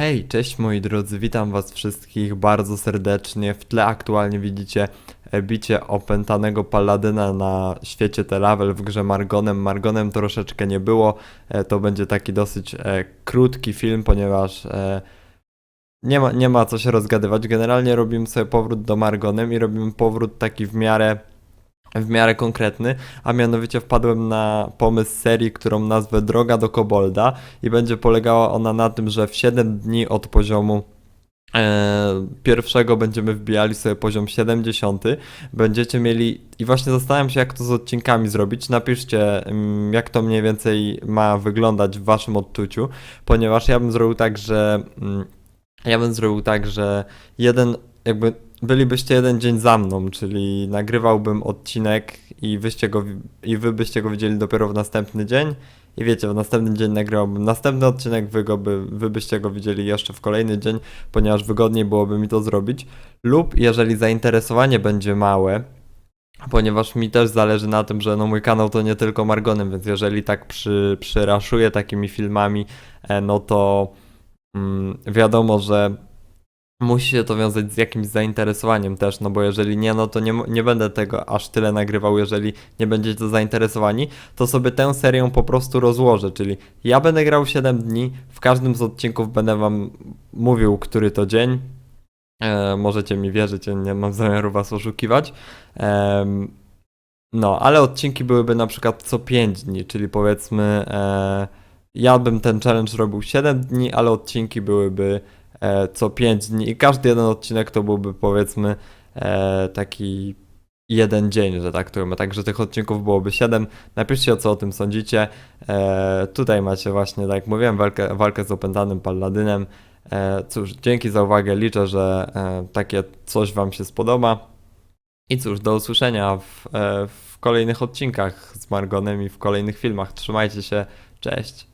Hej, cześć moi drodzy, witam was wszystkich bardzo serdecznie. W tle aktualnie widzicie e, bicie opętanego paladyna na świecie Telavel w grze Margonem. Margonem troszeczkę nie było, e, to będzie taki dosyć e, krótki film, ponieważ nie, ma, nie ma co się rozgadywać. Generalnie robimy sobie powrót do Margonem i robimy powrót taki w miarę w miarę konkretny, a mianowicie wpadłem na pomysł serii, którą nazwę Droga do Kobolda i będzie polegała ona na tym, że w 7 dni od poziomu e, pierwszego będziemy wbijali sobie poziom 70. Będziecie mieli i właśnie zastanawiam się jak to z odcinkami zrobić. Napiszcie mm, jak to mniej więcej ma wyglądać w waszym odczuciu, ponieważ ja bym zrobił tak, że mm, ja bym zrobił tak, że jeden jakby bylibyście jeden dzień za mną, czyli nagrywałbym odcinek i wyście go, i wy byście go widzieli dopiero w następny dzień. I wiecie, w następny dzień nagrywałbym następny odcinek, wy, go by, wy byście go widzieli jeszcze w kolejny dzień, ponieważ wygodniej byłoby mi to zrobić. Lub jeżeli zainteresowanie będzie małe, ponieważ mi też zależy na tym, że no mój kanał to nie tylko Margonem, więc jeżeli tak przy, przyraszuję takimi filmami, e, no to mm, wiadomo, że musi się to wiązać z jakimś zainteresowaniem też, no bo jeżeli nie, no to nie, nie będę tego aż tyle nagrywał, jeżeli nie będziecie zainteresowani, to sobie tę serię po prostu rozłożę, czyli ja będę grał 7 dni, w każdym z odcinków będę wam mówił, który to dzień, e, możecie mi wierzyć, ja nie mam zamiaru was oszukiwać, Em, no, ale odcinki byłyby na przykład co 5 dni, czyli powiedzmy, e, ja bym ten challenge robił 7 dni, ale odcinki byłyby e, co 5 dni i każdy jeden odcinek to byłby powiedzmy e, taki jeden dzień, że tak to. Także tych odcinków byłoby 7. Napiszcie co o tym sądzicie. E, tutaj macie właśnie, tak jak mówiłem, walkę, walkę z opętanym palladynem. E, cóż, dzięki za uwagę. Liczę, że e, takie coś Wam się spodoba. I cóż, do usłyszenia w, e, w kolejnych odcinkach z Margonem i w kolejnych filmach. Trzymajcie się. Cześć.